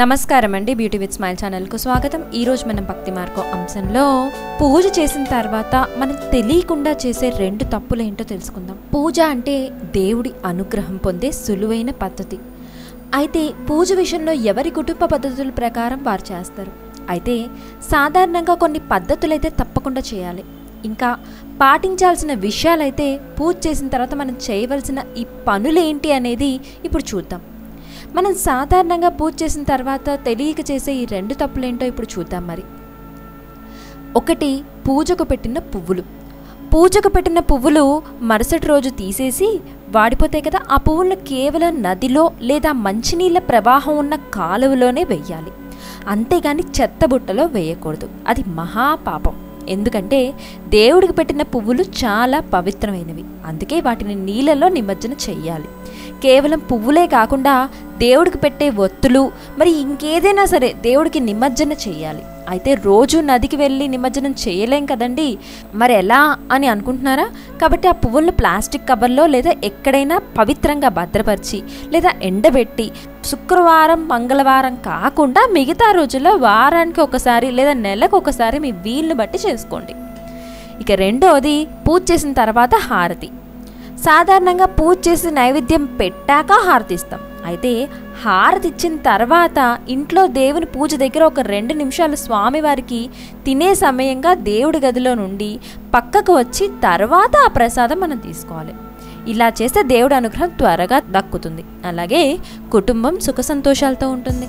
నమస్కారం అండి beauty with smile ఛానల్కు స్వాగతం. ఈరోజు మనం భక్తి మార్గం అంశంలో పూజ చేసిన తర్వాత మనం తెలియకుండా చేసే రెండు తప్పులు ఏంటో తెలుసుకుందాం. పూజ అంటే దేవుడి అనుగ్రహం పొందే సులువైన పద్ధతి. అయితే పూజ విషయంలో ఎవరి కుటుంబ పద్ధతుల ప్రకారం వారు చేస్తారు? అయితే సాధారణంగా కొన్ని పద్ధతులు అయితే తప్పకుండా చేయాలి. ఇంకా పాటించాల్సిన విషయాలైతే పూజ చేసిన తర్వాత మనం చేయవలసిన ఈ పనులేంటి అనేది ఇప్పుడు చూద్దాం. మనం సాధారణంగా పూజ చేసిన తర్వాత తెలియక చేసే ఈ రెండు తప్పులేంటో ఇప్పుడు చూద్దాం మరి. ఒకటి పూజకు పెట్టిన పువ్వులు. పూజకు పెట్టిన పువ్వులు మరుసటి రోజు తీసేసి వాడిపోతాయి కదా ఆ పువ్వులను కేవలం నదిలో లేదా మంచినీళ్ళ ప్రవాహం ఉన్న కాలువలోనే వెయ్యాలి. అంతేగాని చెత్తబుట్టలో వేయకూడదు. అది మహాపాపం ఎందుకంటే దేవుడికి పెట్టిన పువ్వులు చాలా పవిత్రమైనవి. అందుకే వాటిని నీళ్ళలో నిమజ్జన చెయ్యాలి. కేవలం పువ్వులే కాకుండా దేవుడికి పెట్టే ఒత్తులు మరి ఇంకేదైనా సరే దేవుడికి నిమజ్జన చేయాలి. అయితే రోజు నదికి వెళ్ళి నిమజ్జనం చేయలేం కదండి? మరి ఎలా అని అనుకుంటున్నారా? కాబట్టి ఆ పువ్వులను ప్లాస్టిక్ కవర్లో లేదా ఎక్కడైనా పవిత్రంగా భద్రపరిచి లేదా ఎండబెట్టి శుక్రవారం మంగళవారం కాకుండా మిగతా రోజుల్లో వారానికి ఒకసారి లేదా నెలకు ఒకసారి మీ వీలును బట్టి చేసుకోండి. ఇక రెండవది పూజ చేసిన తర్వాత హారతి. సాధారణంగా పూజ చేసి నైవేద్యం పెట్టాక హారతి ఇస్తాం అయితే హారతి ఇచ్చిన తర్వాత ఇంట్లో దేవుని పూజ దగ్గర ఒక రెండు నిమిషాలు స్వామివారికి తినే సమయంగా దేవుడి గదిలో నుండి పక్కకు వచ్చి తర్వాత ఆ ప్రసాదం మనం తీసుకోవాలి. ఇలా చేస్తే దేవుడి అనుగ్రహం త్వరగా దక్కుతుంది. అలాగే కుటుంబం సుఖ సంతోషాలతో ఉంటుంది.